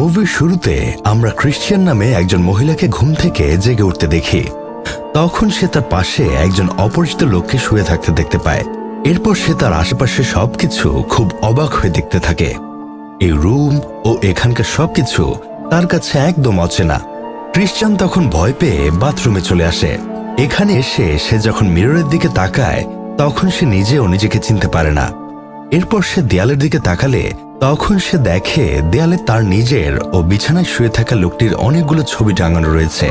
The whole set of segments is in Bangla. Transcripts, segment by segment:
মুভির শুরুতে আমরা ক্রিশ্চিয়ান নামে একজন মহিলাকে ঘুম থেকে জেগে উঠতে দেখি। তখন সে তার পাশে একজন অপরিচিত লোককে শুয়ে থাকতে দেখতে পায়। এরপর সে তার আশেপাশে সবকিছু খুব অবাক হয়ে দেখতে থাকে। এই রুম ও এখানকার সবকিছু তার কাছে একদম অচেনা। ক্রিশ্চিয়ান তখন ভয় পেয়ে বাথরুমে চলে আসে। এখানে এসে সে যখন মিররের দিকে তাকায়, তখন সে নিজেও নিজেকে চিনতে পারে না। এরপর সে দেয়ালের দিকে তাকালে তখন সে দেখে দেয়ালে তার নিজের ও বিছানায় শুয়ে থাকা লোকটির অনেকগুলো ছবি টাঙানো রয়েছে।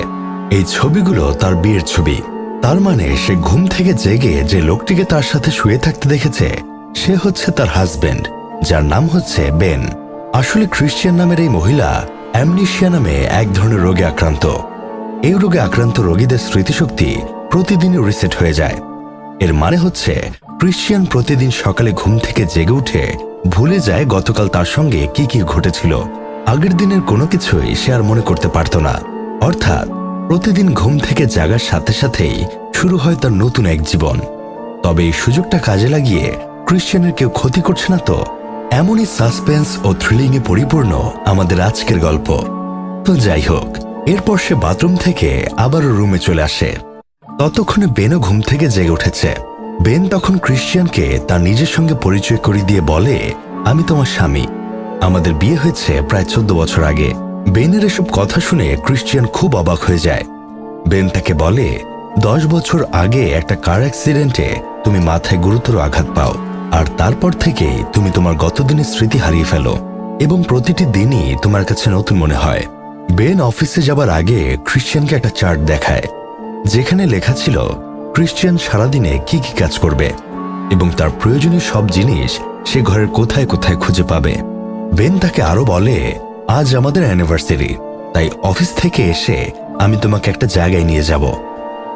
এই ছবিগুলো তার বিয়ের ছবি। তার মানে সে ঘুম থেকে জেগে যে লোকটিকে তার সাথে শুয়ে থাকতে দেখেছে, সে হচ্ছে তার হাজবেন্ড যার নাম হচ্ছে বেন আসলে ক্রিশ্চিয়ান নামের এই মহিলা অ্যামনিশিয়া নামে এক ধরনের রোগে আক্রান্ত। এই রোগে আক্রান্ত রোগীদের স্মৃতিশক্তি প্রতিদিনই রিসেট হয়ে যায়। এর মানে হচ্ছে ক্রিশ্চিয়ান প্রতিদিন সকালে ঘুম থেকে জেগে উঠে ভুলে যায় গতকাল তার সঙ্গে কি কি ঘটেছিল। আগের দিনের কোনো কিছুই সে আর মনে করতে পারত না। অর্থাৎ প্রতিদিন ঘুম থেকে জাগার সাথে সাথেই শুরু হয় তার নতুন এক জীবন। তবে এই সুযোগটা কাজে লাগিয়ে ক্রিশ্চিয়ানের কেউ ক্ষতি করছে না তো? এমনই সাসপেন্স ও থ্রিলিং এ পরিপূর্ণ আমাদের আজকের গল্প। তো যাই হোক, এরপর সে বাথরুম থেকে আবারও রুমে চলে আসে। ততক্ষণে বেনও ঘুম থেকে জেগে উঠেছে। বেন তখন ক্রিশ্চিয়ানকে তার নিজের সঙ্গে পরিচয় করিয়ে দিয়ে বলে, আমি তোমার স্বামী। আমাদের বিয়ে হয়েছে প্রায় চোদ্দ বছর আগে। বেনের এসব কথা শুনে ক্রিশ্চিয়ান খুব অবাক হয়ে যায়। বেন তাকে বলে, দশ বছর আগে একটা কার অ্যাক্সিডেন্টে তুমি মাথায় গুরুতর আঘাত পাও, আর তারপর থেকেই তুমি তোমার গতদিনের স্মৃতি হারিয়ে ফেলো এবং প্রতিটি দিনই তোমার কাছে নতুন মনে হয়। বেন অফিসে যাবার আগে ক্রিশ্চিয়ানকে একটা চার্ট দেখায়, যেখানে লেখা ছিল ক্রিশ্চিয়ান সারাদিনে কি কি কাজ করবে এবং তার প্রয়োজনীয় সব জিনিস সে ঘরের কোথায় কোথায় খুঁজে পাবে? বেন তাকে আরও বলে, আজ আমাদের অ্যানিভার্সারি তাই অফিস থেকে এসে আমি তোমাকে একটা জায়গায় নিয়ে যাব।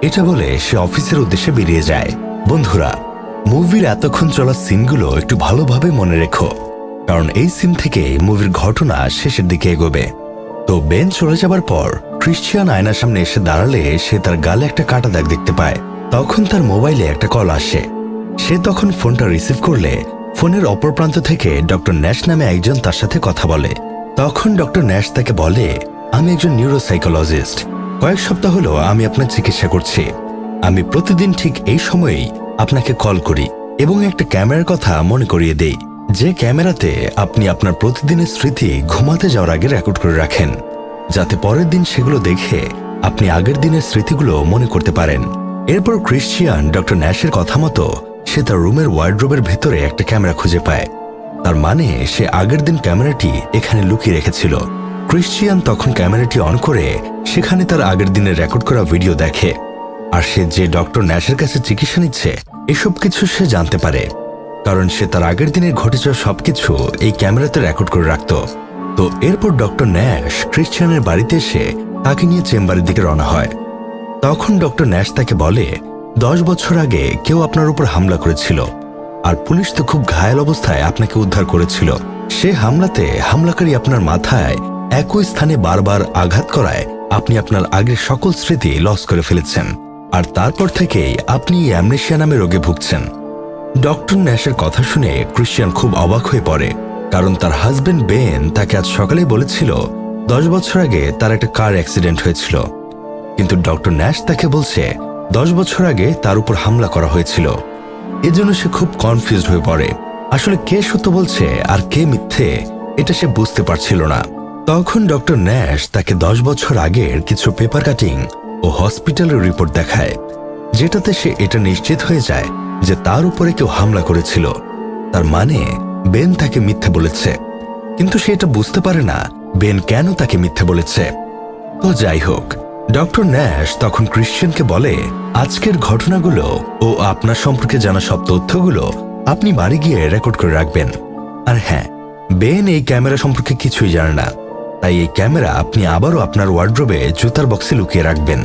এটা বলে সে অফিসের উদ্দেশ্যে বেরিয়ে যায়। বন্ধুরা, মুভির এতক্ষণ চলা সিনগুলো একটু ভালোভাবে মনে রেখো, কারণ এই সিন থেকে মুভির ঘটনা শেষের দিকে এগোবে। তো বেন চলে যাবার পর ক্রিশ্চিয়ান আয়নার সামনে এসে দাঁড়ালে সে তার গালে একটা কাটা দাগ দেখতে পায়। তখন তার মোবাইলে একটা কল আসে। সে তখন ফোনটা রিসিভ করলে ফোনের অপর প্রান্ত থেকে ডক্টর ন্যাশ নামে একজন তার সাথে কথা বলে। তখন ডক্টর ন্যাশ তাকে বলে, আমি একজন নিউরোসাইকোলজিস্ট কয়েক সপ্তাহ হলো আমি আপনার চিকিৎসা করছি। আমি প্রতিদিন ঠিক এই সময়েই আপনাকে কল করি এবং একটা ক্যামেরার কথা মনে করিয়ে দেই। যে ক্যামেরাতে আপনি আপনার প্রতিদিনের স্মৃতি ঘুমাতে যাওয়ার আগে রেকর্ড করে রাখেন। যাতে পরের দিন সেগুলো দেখে আপনি আগের দিনের স্মৃতিগুলো মনে করতে পারেন। এরপর ক্রিশ্চিয়ান ডক্টর ন্যাশের কথা মতো, সে তার রুমের ওয়ার্ড্রোবের ভেতরে একটা ক্যামেরা খুঁজে পায়। তার মানে সে আগের দিন ক্যামেরাটি এখানে লুকিয়ে রেখেছিল। ক্রিশ্চিয়ান তখন ক্যামেরাটি অন করে, সেখানে তার আগের দিনের রেকর্ড করা ভিডিও দেখে। আর সে যে ডক্টর ন্যাশের কাছে চিকিৎসা নিচ্ছে, এসব কিছু সে জানতে পারে। কারণ সে তার আগের দিনের ঘটে যাওয়া সবকিছু এই ক্যামেরাতে রেকর্ড করে রাখত। তো এরপর ডক্টর ন্যাশ ক্রিশ্চিয়ানের বাড়িতে এসে তাকে নিয়ে চেম্বারের দিকে রওনা হয়। তখন ডক্টর ন্যাশ তাকে বলে, দশ বছর আগে কেউ আপনার উপর হামলা করেছিল আর পুলিশ তো খুব ঘায়াল অবস্থায় আপনাকে উদ্ধার করেছিল। সে হামলাতে হামলাকারী আপনার মাথায় একই স্থানে বারবার আঘাত করায় আপনি আপনার আগের সকল স্মৃতি লস করে ফেলেছেন আর তারপর থেকেই আপনি অ্যামনেশিয়া নামে রোগে ভুগছেন। ডক্টর ন্যাশের কথা শুনে ক্রিশ্চিয়ান খুব অবাক হয়ে পড়ে, কারণ তার হাজবেন্ড বেন তাকে আজ সকালেই বলেছিল, দশ বছর আগে তার একটা কার অ্যাক্সিডেন্ট হয়েছিল। কিন্তু ডক্টর ন্যাশ তাকে বলছে, দশ বছর আগে তার উপর হামলা করা হয়েছিল। এজন্য সে খুব কনফিউজড হয়ে পড়ে। আসলে কে সত্য বলছে আর কে মিথ্যে, এটা সে বুঝতে পারছিল না। তখন ডক্টর ন্যাশ তাকে দশ বছর আগের কিছু পেপার কাটিং ও হসপিটালের রিপোর্ট দেখায়, যেটাতে সে এটা নিশ্চিত হয়ে যায় যে তার উপরে কেউ হামলা করেছিল। তার মানে বেন তাকে মিথ্যে বলেছে। কিন্তু সে এটা বুঝতে পারে না, বেন কেন তাকে মিথ্যে বলেছে। তো যাই হোক ডক্টর ন্যাশ তখন ক্রিশ্চিয়ানকে বলে, আজকের ঘটনাগুলো ও আপনার সম্পর্কে জানা সব তথ্যগুলো আপনি বাড়ি গিয়ে রেকর্ড করে রাখবেন। আর হ্যাঁ বেন এই ক্যামেরা সম্পর্কে কিছুই জানে না। তাই এই ক্যামেরা আপনি আবারও আপনার ওয়ার্ড্রোবে জুতার বক্সে লুকিয়ে রাখবেন।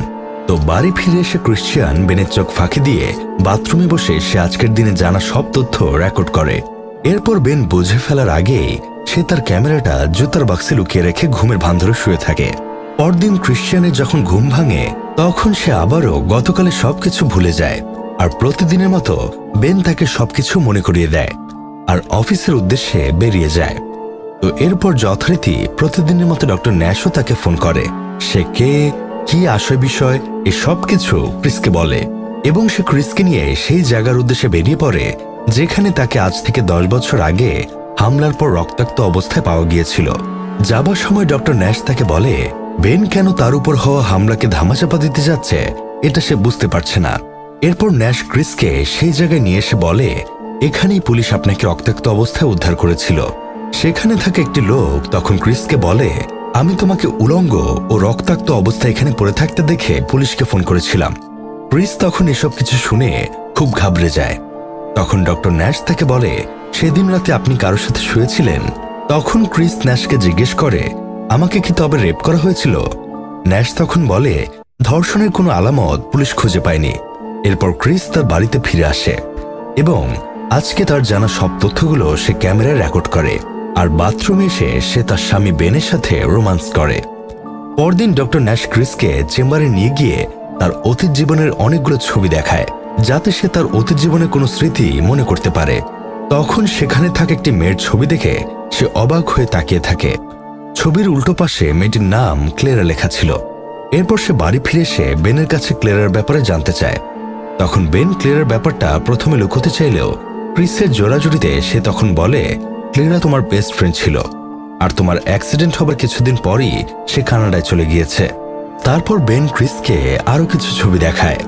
তো বাড়ি ফিরে এসে ক্রিশ্চিয়ান বেনের চোখ ফাঁকি দিয়ে বাথরুমে বসে সে আজকের দিনে জানা সব তথ্য রেকর্ড করে। এরপর বেন বুঝে ফেলার আগেই সে তার ক্যামেরাটা জুতার বাক্সে লুকিয়ে রেখে ঘুমের ভান ধরে শুয়ে থাকে। পরদিন ক্রিশ্চিয়ানের যখন ঘুম ভাঙে, তখন সে আবারও গতকালে সবকিছু ভুলে যায় আর প্রতিদিনের মতো বেন তাকে সবকিছু মনে করিয়ে দেয় আর অফিসের উদ্দেশ্যে বেরিয়ে যায়। তো এরপর যথারীতি প্রতিদিনের মতো ডক্টর ন্যাশও তাকে ফোন করে। সে কে, কি আশয় বিষয়, এ সব কিছু ক্রিসকে বলে এবং সে ক্রিসকে নিয়ে সেই জায়গার উদ্দেশ্যে বেরিয়ে পড়ে, যেখানে তাকে আজ থেকে দশ বছর আগে হামলার পর রক্তাক্ত অবস্থায় পাওয়া গিয়েছিল। যাবার সময় ডক্টর ন্যাশ তাকে বলে বেন কেন তার উপর হওয়া হামলাকে ধামাচাপা দিতে যাচ্ছে, এটা সে বুঝতে পারছে না। এরপর ন্যাশ ক্রিসকে সেই জায়গায় নিয়ে এসে বলে, এখানেই পুলিশ আপনাকে রক্তাক্ত অবস্থায় উদ্ধার করেছিল। সেখানে থাকা একটি লোক, তখন ক্রিসকে বলে, আমি তোমাকে উলঙ্গ ও রক্তাক্ত অবস্থায় এখানে পড়ে থাকতে দেখে পুলিশকে ফোন করেছিলাম। ক্রিস তখন এসব কিছু শুনে খুব ঘাবড়ে যায়। তখন ডক্টর ন্যাশ তাকে বলে, সেদিন রাতে আপনি কারোর সাথে শুয়েছিলেন? তখন ক্রিস ন্যাশকে জিজ্ঞেস করে আমাকে কি তবে রেপ করা হয়েছিল? ন্যাশ তখন বলে, ধর্ষণের কোনো আলামত পুলিশ খুঁজে পায়নি। এরপর ক্রিস তার বাড়িতে ফিরে আসে এবং আজকে তার জানা সব তথ্যগুলো সে ক্যামেরায় রেকর্ড করে। আর বাথরুমে এসে সে তার স্বামী বেনের সাথে রোমান্স করে। পরদিন ডক্টর ন্যাশ ক্রিসকে চেম্বারে নিয়ে গিয়ে তার অতীত জীবনের অনেকগুলো ছবি দেখায়, যাতে সে তার অতীত জীবনের কোনো স্মৃতি মনে করতে পারে। তখন সেখানে থাকা একটি মেয়ের ছবি দেখে সে অবাক হয়ে তাকিয়ে থাকে। ছবির উল্টো পাশে মেয়েটির নাম ক্লেরা লেখা ছিল। এরপর সে বাড়ি ফিরে এসে বেনের কাছে ক্লেরার ব্যাপারে জানতে চায়। তখন বেন ক্লেরার ব্যাপারটা প্রথমে লুকোতে চাইলেও ক্রিসের জোড়াজুড়িতে সে তখন বলে, ক্লেরা তোমার বেস্ট ফ্রেন্ড ছিল। আর তোমার অ্যাক্সিডেন্ট হবার কিছুদিন পরই সে কানাডায় চলে গিয়েছে। তারপর বেন ক্রিসকে আরও কিছু ছবি দেখায়,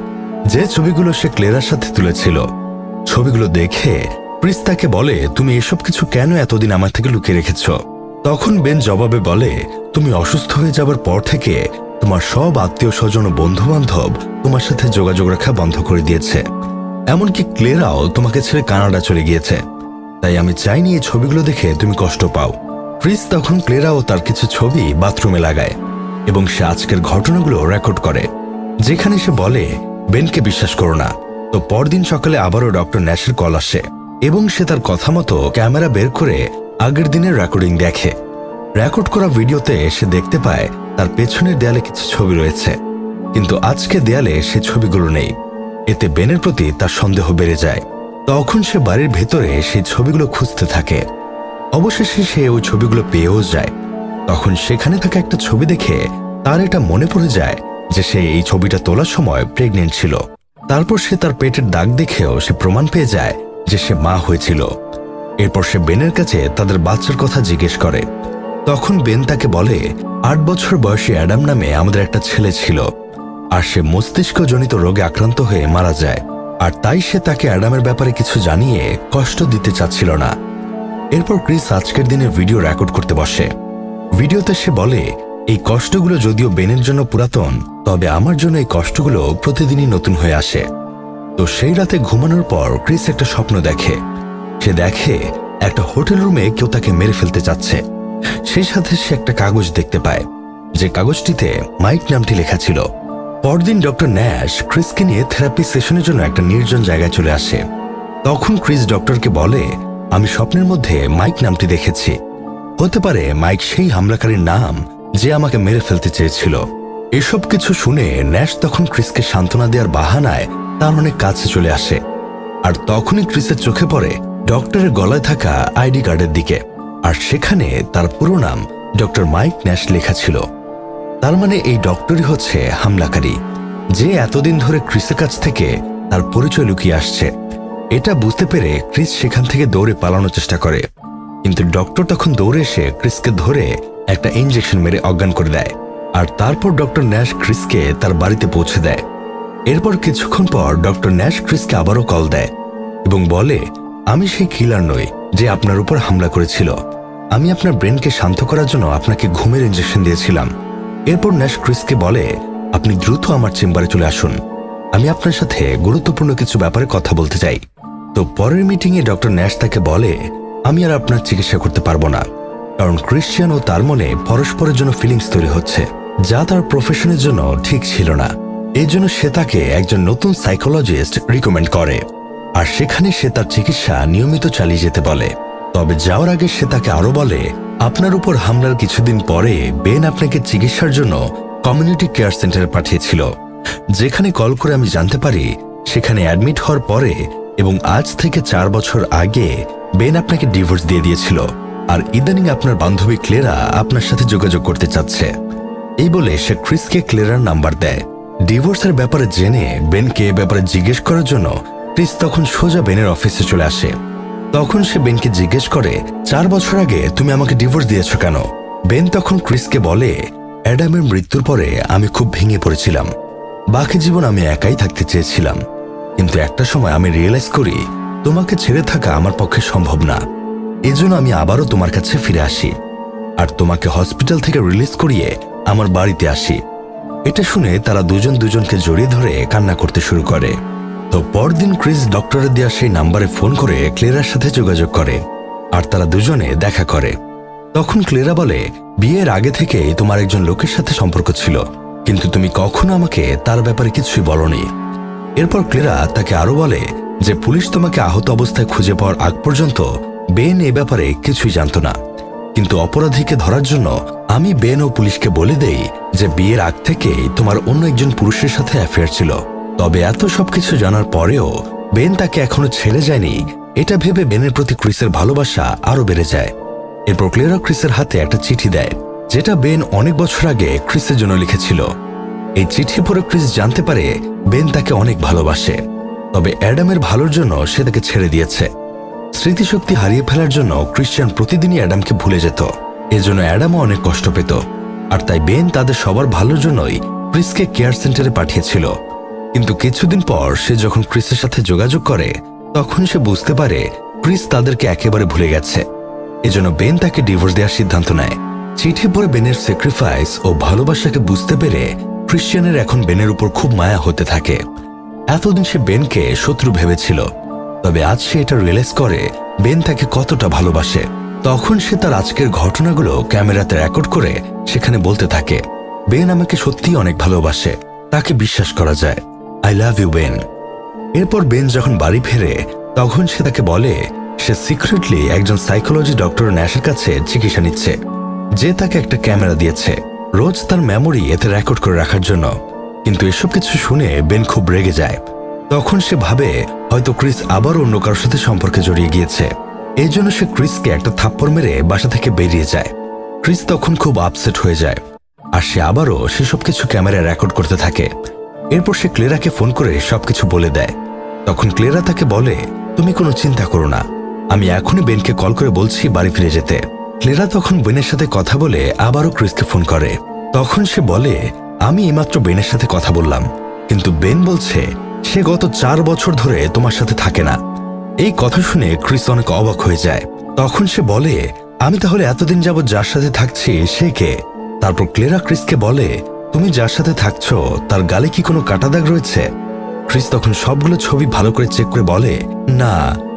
যে ছবিগুলো সে ক্লেরার সাথে তুলেছিল। ছবিগুলো দেখে ক্রিস তাকে বলে, তুমি এসব কিছু কেন এতদিন আমার থেকে লুকিয়ে রেখেছ? তখন বেন জবাবে বলে, তুমি অসুস্থ হয়ে যাবার পর থেকে তোমার সব আত্মীয় স্বজন ও বন্ধু বান্ধব তোমার সাথে যোগাযোগ রাখা বন্ধ করে দিয়েছে। এমনকি ক্লেরাও তোমাকে ছেড়ে কানাডা চলে গিয়েছে। তাই আমি চাইনি এই ছবিগুলো দেখে তুমি কষ্ট পাও। ক্রিস তখন ক্লেরা ও তার কিছু ছবি বাথরুমে লাগায় এবং সে আজকের ঘটনাগুলো রেকর্ড করে, যেখানে সে বলে, বেনকে বিশ্বাস করো না। তো পরদিন সকালে আবারও ডক্টর ন্যাশের কল আসে এবং সে তার কথা মতো ক্যামেরা বের করে আগের দিনের রেকর্ডিং দেখে। রেকর্ড করা ভিডিওতে সে দেখতে পায়, তার পেছনের দেয়ালে কিছু ছবি রয়েছে। কিন্তু আজকে দেয়ালে সে ছবিগুলো নেই। এতে বেনের প্রতি তার সন্দেহ বেড়ে যায়। তখন সে বাড়ির ভেতরে সেই ছবিগুলো খুঁজতে থাকে। অবশেষে সে ওই ছবিগুলো পেয়েও যায়। তখন সেখানে থাকা একটা ছবি দেখে তার এটা মনে পড়ে যায় যে সে এই ছবিটা তোলার সময় প্রেগনেন্ট ছিল। তারপর সে তার পেটের দাগ দেখেও সে প্রমাণ পেয়ে যায় যে সে মা হয়েছিল। এরপর সে বেনের কাছে তাদের বাচ্চার কথা জিজ্ঞেস করে। তখন বেন তাকে বলে, আট বছর বয়সী অ্যাডাম নামে আমাদের একটা ছেলে ছিল। আর সে মস্তিষ্কজনিত রোগে আক্রান্ত হয়ে মারা যায়। আর তাই সে তাকে অ্যাডামের ব্যাপারে কিছু জানিয়ে কষ্ট দিতে চাচ্ছিল না। এরপর ক্রিস আজকের দিনে ভিডিও রেকর্ড করতে বসে। ভিডিওতে সে বলে, এই কষ্টগুলো যদিও বেনের জন্য পুরাতন, তবে আমার জন্য এই কষ্টগুলো প্রতিদিনই নতুন হয়ে আসে। তো সেই রাতে ঘুমানোর পর ক্রিস একটা স্বপ্ন দেখে। সে দেখে একটা হোটেল রুমে কেউ তাকে মেরে ফেলতে চাচ্ছে। সেই সাথে সে একটা কাগজ দেখতে পায়। যে কাগজটিতে মাইক নামটি লেখা ছিল। পরদিন ডক্টর ন্যাশ ক্রিসকে নিয়ে থেরাপি সেশনের জন্য একটা নির্জন জায়গায় চলে আসে। তখন ক্রিস ডক্টরকে বলে, আমি স্বপ্নের মধ্যে মাইক নামটি দেখেছি। হতে পারে মাইক সেই হামলাকারীর নাম যে আমাকে মেরে ফেলতে চেয়েছিল। এসব কিছু শুনে ন্যাশ তখন ক্রিসকে সান্ত্বনা দেওয়ার বাহানায় তার অনেক কাছে চলে আসে। আর তখনই ক্রিসের চোখে পড়ে ডক্টরের গলায় থাকা আইডি কার্ডের দিকে। আর সেখানে তার পুরো নাম ডক্টর মাইক ন্যাশ লেখা ছিল। তার মানে এই ডক্টরই হচ্ছে হামলাকারী, যে এতদিন ধরে ক্রিসের কাছ থেকে তার পরিচয় লুকিয়ে আসছে। এটা বুঝতে পেরে ক্রিস সেখান থেকে দৌড়ে পালানোর চেষ্টা করে। কিন্তু ডক্টর তখন দৌড়ে এসে ক্রিসকে ধরে একটা ইঞ্জেকশন মেরে অজ্ঞান করে দেয়। আর তারপর ডক্টর ন্যাশ ক্রিসকে তার বাড়িতে পৌঁছে দেয়। এরপর কিছুক্ষণ পর ডক্টর ন্যাশ ক্রিসকে আবারও কল দেয় এবং বলে আমি সেই কিলার নই যে আপনার উপর হামলা করেছিল। আমি আপনার ব্রেনকে শান্ত করার জন্য আপনাকে ঘুমের ইঞ্জেকশন দিয়েছিলাম। এরপর ন্যাশ ক্রিসকে বলে, আপনি দ্রুত আমার চেম্বারে চলে আসুন। আমি আপনার সাথে গুরুত্বপূর্ণ কিছু ব্যাপারে কথা বলতে চাই। তো পরের মিটিংয়ে ডক্টর ন্যাশ তাকে বলে, আমি আর আপনার চিকিৎসা করতে পারব না। কারণ ক্রিশ্চিয়ান ও তার মনে পরস্পরের জন্য ফিলিংস তৈরি হচ্ছে, যা তার প্রফেশনের জন্য ঠিক ছিল না। এই জন্য সে তাকে একজন নতুন সাইকোলজিস্ট রিকমেন্ড করে। আর সেখানে সে তার চিকিৎসা নিয়মিত চালিয়ে যেতে বলে। তবে যাওয়ার আগে সে তাকে আরও বলে, আপনার উপর হামলার কিছুদিন পরে বেন আপনাকে চিকিৎসার জন্য কমিউনিটি কেয়ার সেন্টারে পাঠিয়েছিল। যেখানে কল করে আমি জানতে পারি, সেখানে অ্যাডমিট হওয়ার পরে এবং আজ থেকে চার বছর আগে বেন আপনাকে ডিভোর্স দিয়ে দিয়েছিল। আর ইদানিং আপনার বান্ধবী ক্লেরা আপনার সাথে যোগাযোগ করতে চাচ্ছে। এই বলে সে ক্রিসকে ক্লেরার নাম্বার দেয়। ডিভোর্সের ব্যাপারে জেনে বেনকে ব্যাপারে জিজ্ঞেস করার জন্য ক্রিস তখন সোজা বেনের অফিসে চলে আসে। তখন সে বেনকে জিজ্ঞেস করে, চার বছর আগে তুমি আমাকে ডিভোর্স দিয়েছ কেন? বেন তখন ক্রিসকে বলে, অ্যাডামের মৃত্যুর পরে আমি খুব ভেঙে পড়েছিলাম। বাকি জীবন আমি একাই থাকতে চেয়েছিলাম। কিন্তু একটা সময় আমি রিয়েলাইজ করি, তোমাকে ছেড়ে থাকা আমার পক্ষে সম্ভব না। এজন্য আমি আবারও তোমার কাছে ফিরে আসি। আর তোমাকে হসপিটাল থেকে রিলিজ করিয়ে আমার বাড়িতে আসি। এটা শুনে তারা দুজন দুজনকে জড়িয়ে ধরে কান্না করতে শুরু করে। তো পরদিন ক্রিস ডক্টরের দেওয়া সেই নাম্বারে ফোন করে ক্লেরার সাথে যোগাযোগ করে আর তারা দুজনে দেখা করে। তখন ক্লেরা বলে, বিয়ের আগে থেকেই তোমার একজন লোকের সাথে সম্পর্ক ছিল, কিন্তু তুমি কখনো আমাকে তার ব্যাপারে কিছুই বলনি। এরপর ক্লেরা তাকে আরও বলে যে, পুলিশ তোমাকে আহত অবস্থায় খুঁজে পাওয়ার আগ পর্যন্ত বেন এ ব্যাপারে কিছুই জানত না। কিন্তু অপরাধীকে ধরার জন্য আমি বেন ও পুলিশকে বলে দেই যে, বিয়ের আগ থেকেই তোমার অন্য একজন পুরুষের সাথে অ্যাফেয়ার ছিল। তবে এত সবকিছু জানার পরেও বেন তাকে এখনও ছেড়ে যায়নি। এটা ভেবে বেনের প্রতি ক্রিসের ভালোবাসা আরও বেড়ে যায়। এরপর ক্লেরা ক্রিসের হাতে একটা চিঠি দেয়, যেটা বেন অনেক বছর আগে ক্রিসের জন্য লিখেছিল। এই চিঠি পড়ে ক্রিস জানতে পারে বেন তাকে অনেক ভালোবাসে। তবে অ্যাডামের ভালোর জন্য সে তাকে ছেড়ে দিয়েছে। স্মৃতিশক্তি হারিয়ে ফেলার জন্য ক্রিশ্চিয়ান প্রতিদিনই অ্যাডামকে ভুলে যেত। এজন্য অ্যাডামও অনেক কষ্ট পেত। আর তাই বেন তাদের সবার ভালোর জন্যই ক্রিসকে কেয়ার সেন্টারে পাঠিয়েছিল। কিন্তু কিছুদিন পর সে যখন ক্রিসের সাথে যোগাযোগ করে, তখন সে বুঝতে পারে ক্রিস তাদেরকে একেবারে ভুলে গেছে। এজন্য বেন তাকে ডিভোর্স দেওয়ার সিদ্ধান্ত নেয়। চিঠি পড়ে বেনের স্যাক্রিফাইস ও ভালোবাসাকে বুঝতে পেরে ক্রিশ্চিয়ানের এখন বেনের উপর খুব মায়া হতে থাকে। এতদিন সে বেনকে শত্রু ভেবেছিল। তবে আজ সে এটা রিয়েলাইজ করে, বেন তাকে কতটা ভালোবাসে। তখন সে তার আজকের ঘটনাগুলো ক্যামেরাতে রেকর্ড করে সেখানে বলতে থাকে, বেন আমাকে সত্যিই অনেক ভালোবাসে। তাকে বিশ্বাস করা যায়। আই লাভ ইউ বেন এরপর বেন যখন বাড়ি ফেরে, তখন সে তাকে বলে, সে সিক্রেটলি একজন সাইকোলজি ডক্টর ন্যাশের কাছে চিকিৎসা নিচ্ছে, যে তাকে একটা ক্যামেরা দিয়েছে। রোজ তার মেমোরি এতে রেকর্ড করে রাখার জন্য। কিন্তু এসব কিছু শুনে বেন খুব রেগে যায়। তখন সে ভাবে, হয়তো ক্রিস আবার অন্য কারোর সাথে সম্পর্কে জড়িয়ে গিয়েছে। এই জন্য সে ক্রিসকে একটা থাপ্পড় মেরে বাসা থেকে বেরিয়ে যায়। ক্রিস তখন খুব আপসেট হয়ে যায়। আর সে আবারও সেসব কিছু ক্যামেরায় রেকর্ড করতে থাকে। এরপর সে ক্লেরাকে ফোন করে সবকিছু বলে দেয়। তখন ক্লেরা তাকে বলে, তুমি কোনো চিন্তা করো না। আমি এখনই বেনকে কল করে বলছি বাড়ি ফিরে যেতে। ক্লেরা তখন বেনের সাথে কথা বলে আবারও ক্রিসকে ফোন করে। তখন সে বলে, আমি এইমাত্র বেনের সাথে কথা বললাম। কিন্তু বেন বলছে, সে গত চার বছর ধরে তোমার সাথে থাকে না। এই কথা শুনে ক্রিস অনেক অবাক হয়ে যায়। তখন সে বলে, আমি তাহলে এতদিন যাবৎ যার সাথে থাকছি, সে কে? তারপর ক্লেরা ক্রিসকে বলে তুমি যার সাথে থাকছো, তার গালে কি কোনো কাটা দাগ রয়েছে? ক্রিস তখন সবগুলো ছবি ভালো করে চেক করে বলে, না,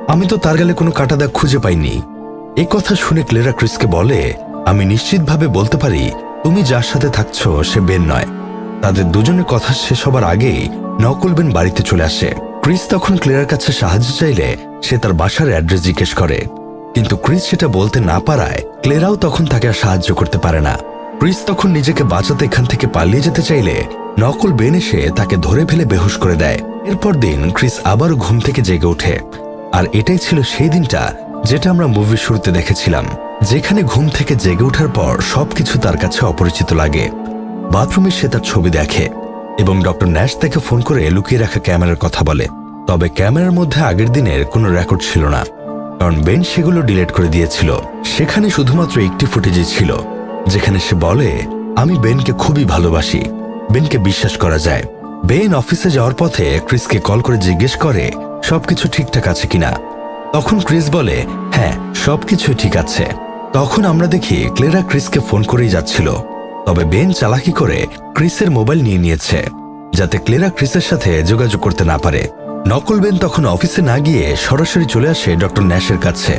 আমি তো তার গালে কোনো কাটা দাগ খুঁজে পাইনি। এই কথা শুনে ক্লেরা ক্রিসকে বলে, আমি নিশ্চিতভাবে বলতে পারি, তুমি যার সাথে থাকছো, সে বেন নয়। তাদের দুজনের কথা শেষ হবার আগেই নকল বেন বাড়িতে চলে আসে। ক্রিস তখন ক্লেরার কাছে সাহায্য চাইলে সে তার বাসার অ্যাড্রেস জিজ্ঞেস করে। কিন্তু ক্রিস সেটা বলতে না পারায় ক্লেরাও তখন তাকে আর সাহায্য করতে পারে না। ক্রিস তখন নিজেকে বাঁচাতে এখান থেকে পালিয়ে যেতে চাইলে নকল বেন এসে তাকে ধরে ফেলে বেহুশ করে দেয়। এরপর দিন ক্রিস আবার ঘুম থেকে জেগে ওঠে। আর এটাই ছিল সেই দিনটা যেটা আমরা মুভির শুরুতে দেখেছিলাম, যেখানে ঘুম থেকে জেগে ওঠার পর সবকিছু তার কাছে অপরিচিত লাগে। বাথরুমে সে তার ছবি দেখে এবং ডক্টর ন্যাশ তাকে ফোন করে লুকিয়ে রাখা ক্যামেরার কথা বলে। তবে ক্যামেরার মধ্যে আগের দিনের কোনো রেকর্ড ছিল না। কারণ বেন সেগুলো ডিলিট করে দিয়েছিল। সেখানে শুধুমাত্র একটি ফুটেজই ছিল। যেখানে সে বলে, আমি বেনকে খুবই ভালোবাসি। বেনকে বিশ্বাস করা যায়। বেন অফিসে যাওয়ার পথে ক্রিসকে কল করে জিজ্ঞেস করে, সবকিছু ঠিকঠাক আছে কিনা? তখন ক্রিস বলে হ্যাঁ সবকিছু ঠিক আছে। তখন আমরা দেখি ক্লেরা ক্রিসকে ফোন করেই যাচ্ছিল। তবে বেন চালাকি করে ক্রিসের মোবাইল নিয়ে নিয়েছে, যাতে ক্লেরা ক্রিসের সাথে যোগাযোগ করতে না পারে। নকল বেন তখন অফিসে না গিয়ে সরাসরি চলে আসে ডক্টর ন্যাশের কাছে।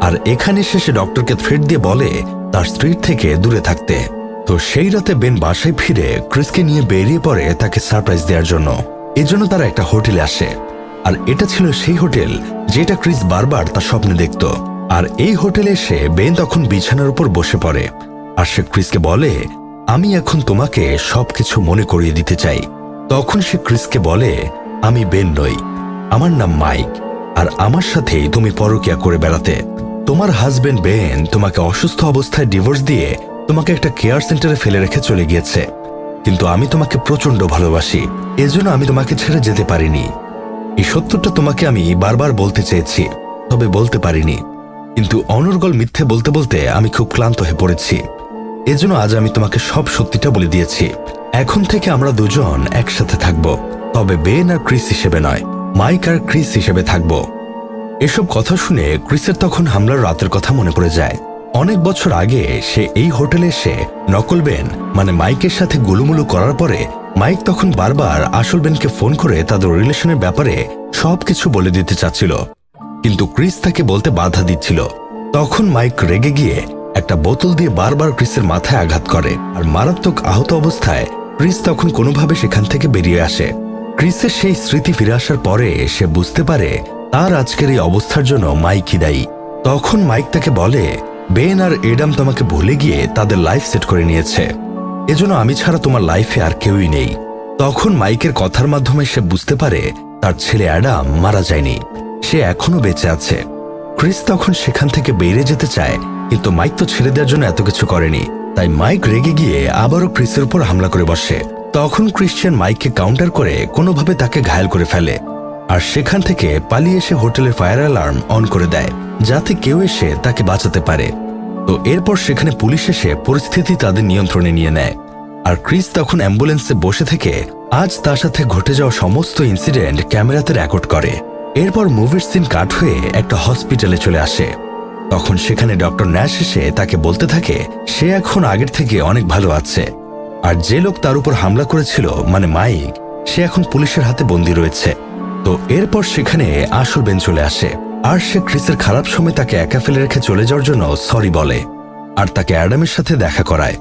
আর এখানে শেষে ডক্টরকে থ্রেড দিয়ে বলে তার স্ত্রীর থেকে দূরে থাকতে। তো সেই রাতে বেন বাসায় ফিরে ক্রিসকে নিয়ে বেরিয়ে পড়ে তাকে সারপ্রাইজ দেওয়ার জন্য। এজন্য তারা একটা হোটেলে আসে। আর এটা ছিল সেই হোটেল যেটা ক্রিস বারবার তার স্বপ্নে দেখত। আর এই হোটেলে এসে বেন তখন বিছানার উপর বসে পড়ে। আর সে ক্রিসকে বলে, আমি এখন তোমাকে সবকিছু মনে করিয়ে দিতে চাই। তখন সে ক্রিসকে বলে, আমি বেন নই। আমার নাম মাইক। আর আমার সাথেই তুমি পরকিয়া করে বেড়াতে। তোমার হাজবেন্ড বেন তোমাকে অসুস্থ অবস্থায় ডিভোর্স দিয়ে তোমাকে একটা কেয়ার সেন্টারে ফেলে রেখে চলে গিয়েছে। কিন্তু আমি তোমাকে প্রচণ্ড ভালোবাসি, এজন্য আমি তোমাকে ছেড়ে যেতে পারিনি। এই সত্যটা তোমাকে আমি বারবার বলতে চেয়েছি, তবে বলতে পারিনি। কিন্তু অনর্গল মিথ্যে বলতে বলতে আমি খুব ক্লান্ত হয়ে পড়েছি। এজন্য আজ আমি তোমাকে সব সত্যিটা বলে দিয়েছি। এখন থেকে আমরা দুজন একসাথে থাকব। তবে বেন আর ক্রিস হিসেবে নয় মাইক আর ক্রিস হিসেবে থাকব। এসব কথা শুনে ক্রিসের তখন হামলার রাতের কথা মনে পড়ে যায়। অনেক বছর আগে সে এই হোটেলে এসে নকল বেন মানে মাইকের সাথে গুলুমুলু করার পরে মাইক তখন বারবার আসল বেনকে ফোন করে তাদের রিলেশনের ব্যাপারে সবকিছু বলে দিতে চাচ্ছিল। কিন্তু ক্রিস তাকে বলতে বাধা দিচ্ছিল। তখন মাইক রেগে গিয়ে একটা বোতল দিয়ে বারবার ক্রিসের মাথায় আঘাত করে আর মারাত্মক আহত অবস্থায় ক্রিস তখন কোনোভাবে সেখান থেকে বেরিয়ে আসে। ক্রিসের সেই স্মৃতি ফিরে আসার পরে সে বুঝতে পারে তার আজকের এই অবস্থার জন্য মাইকই দায়ী। তখন মাইক তাকে বলে, বেন আর এডাম তোমাকে ভুলে গিয়ে তাদের লাইফ সেট করে নিয়েছে। এজন্য আমি ছাড়া তোমার লাইফে আর কেউই নেই। তখন মাইকের কথার মাধ্যমে সে বুঝতে পারে, তার ছেলে অ্যাডাম মারা যায়নি। সে এখনও বেঁচে আছে। ক্রিস তখন সেখান থেকে বেরিয়ে যেতে চায়, কিন্তু মাইক তো ছেড়ে দেওয়ার জন্য এত কিছু করেনি। তাই মাইক রেগে গিয়ে আবারও ক্রিসের উপর হামলা করে বসে। তখন ক্রিশ্চিয়ান মাইককে কাউন্টার করে কোনোভাবে তাকে ঘায়াল করে ফেলে। আর সেখান থেকে পালিয়ে এসে হোটেলের ফায়ার অ্যালার্ম অন করে দেয়, যাতে কেউ এসে তাকে বাঁচাতে পারে। তো এরপর সেখানে পুলিশ এসে পরিস্থিতি তাদের নিয়ন্ত্রণে নিয়ে নেয়। আর ক্রিস তখন অ্যাম্বুলেন্সে বসে থেকে আজ তার সাথে ঘটে যাওয়া সমস্ত ইনসিডেন্ট ক্যামেরাতে রেকর্ড করে। এরপর মুভির সিন কাট হয়ে একটা হসপিটালে চলে আসে। তখন সেখানে ডক্টর ন্যাশ এসে তাকে বলতে থাকে, সে এখন আগের থেকে অনেক ভালো আছে। আর যে লোক তার উপর হামলা করেছিল মানে মাইক, সে এখন পুলিশের হাতে বন্দি রয়েছে। তো এরপর সেখানে আসল বেন চলে আসে। আর সে ক্রিসের খারাপ সময় তাকে একা ফেলে রেখে চলে যাওয়ার জন্য সরি বলে। আর তাকে অ্যাডামের সাথে দেখা করায়।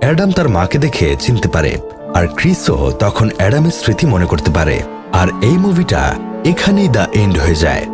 অ্যাডাম তার মাকে দেখে চিনতে পারে। আর ক্রিসও তখন অ্যাডামের স্মৃতি মনে করতে পারে। আর এই মুভিটা এখানেই দ্য এন্ড হয়ে যায়।